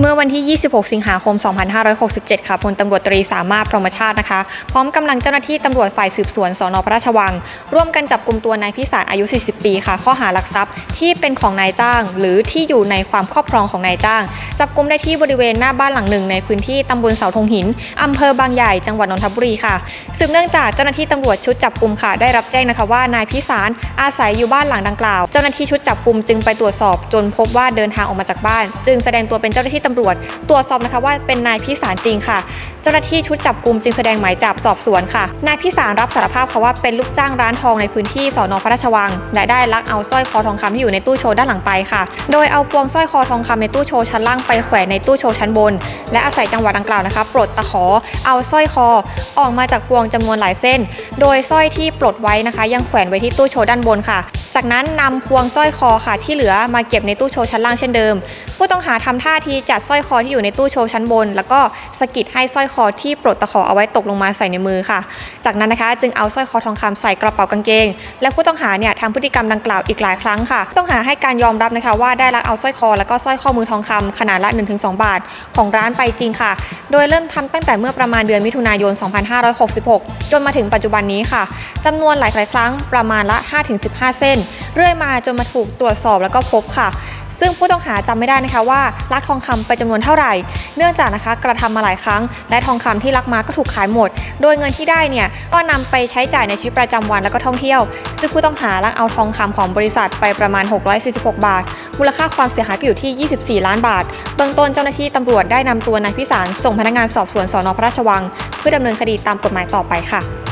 เมื่อวันที่ 26 สิงหาคม 2567 ค่ะพลตำรวจตรีสามารถพรหมชาตินะคะ พร้อมกำลังเจ้าหน้าที่ตำรวจฝ่ายสืบสวนสนพระราชวัง ร่วมกันจับกลุ่มตัวนายพิสารอายุ 40 ปีค่ะ ข้อหารักทรัพย์ที่เป็นของนายจ้าง หรือที่อยู่ในความครอบครองของนายจ้าง จับกลุ่มได้ที่บริเวณหน้าบ้านหลังหนึ่ง ในพื้นที่ตำบลเสาธงหินอำเภอบางใหญ่จังหวัดนนทบุรีค่ะสืบเนื่องจากเจ้าหน้าที่ตำรวจชุดจับกลุ่มค่ะ ได้รับแจ้งนะคะว่านายพิสารอาศัยอยู่บ้านหลังดังกล่าว เจ้าหน้าที่ชุดจับกลุ่มจึงไปตรวจสอบจนพบว่าเดินทางออกมาจากบ้าน จึงแสดงตัวเป็นเจ้าหน้าที่ตำรวจตรวจสอบนะคะว่าเป็นนายพิสารจริงค่ะ เจ้าหน้าที่ชุดจับกลุ่มจึงแสดงหมายจับสอบสวนค่ะ นายพิสารรับสารภาพค่ะว่าเป็นลูกจ้างร้านทองในพื้นที่สอนอพระราชวัง และได้ลักเอาสร้อยคอทองคำที่อยู่ในตู้โชว์ด้านหลังไปค่ะ โดยเอาพวงสร้อยคอทองคำในตู้โชว์ชั้นล่างไปแขวนในตู้โชว์ชั้นบน และอาศัยจังหวะดังกล่าวนะคะปลดตะขอเอาสร้อยคอออกมาจากพวงจำนวนหลายเส้น โดยสร้อยที่ปลดไว้นะคะ ยังแขวนไว้ที่ตู้โชว์ด้านบนค่ะ จากนั้นนำพวงสร้อยคอค่ะที่เหลือมาเก็บในตู้โชว์ชั้นล่างเช่นเดิม ผู้ต้องหาทำท่าทีจัดสร้อยคอที่อยู่ในตู้โชว์ชั้นบน แล้วก็สะกิดให้สร้อยคอที่ปลดตะขอเอาไว้ตกลงมาใส่ในมือค่ะ จากนั้นนะคะจึงเอาสร้อยคอทองคำใส่กระเป๋ากางเกง และผู้ต้องหาเนี่ยทำพฤติกรรมดังกล่าวอีกหลายครั้งค่ะผู้ต้องหาให้การยอมรับนะคะว่าได้ลักเอาสร้อยคอ แล้วก็สร้อยข้อมือทองคำขนาดละ 1-2 บาท ของร้านไปจริงค่ะ โดยเริ่มทำตั้งแต่เมื่อประมาณเดือนมิถุนายน 2566 จนมาถึงปัจจุบันนี้ค่ะจำนวนหลายๆครั้งประมาณละ 5-15 เส้นเรื่อยมาจนมาถูกตรวจสอบแล้วก็พบค่ะ ซึ่งผู้ต้องหาจำไม่ได้นะคะว่าลักทองคำไปจำนวนเท่าไหร่ เนื่องจากนะคะกระทำมาหลายครั้ง และทองคำที่ลักมาก็ถูกขายหมด โดยเงินที่ได้เนี่ยก็นำไปใช้จ่ายในชีวิตประจำวันแล้วก็ท่องเที่ยว ซึ่งผู้ต้องหาลักเอาทองคำของบริษัทไปประมาณ 646 บาท มูลค่าความเสียหายก็อยู่ที่ 24 ล้านบาท เบื้องต้นเจ้าหน้าที่ตำรวจได้นำตัวนายพิสารส่งพนักงานสอบสวนสนพระราชวัง เพื่อดำเนินคดีตามกฎหมายต่อไปค่ะ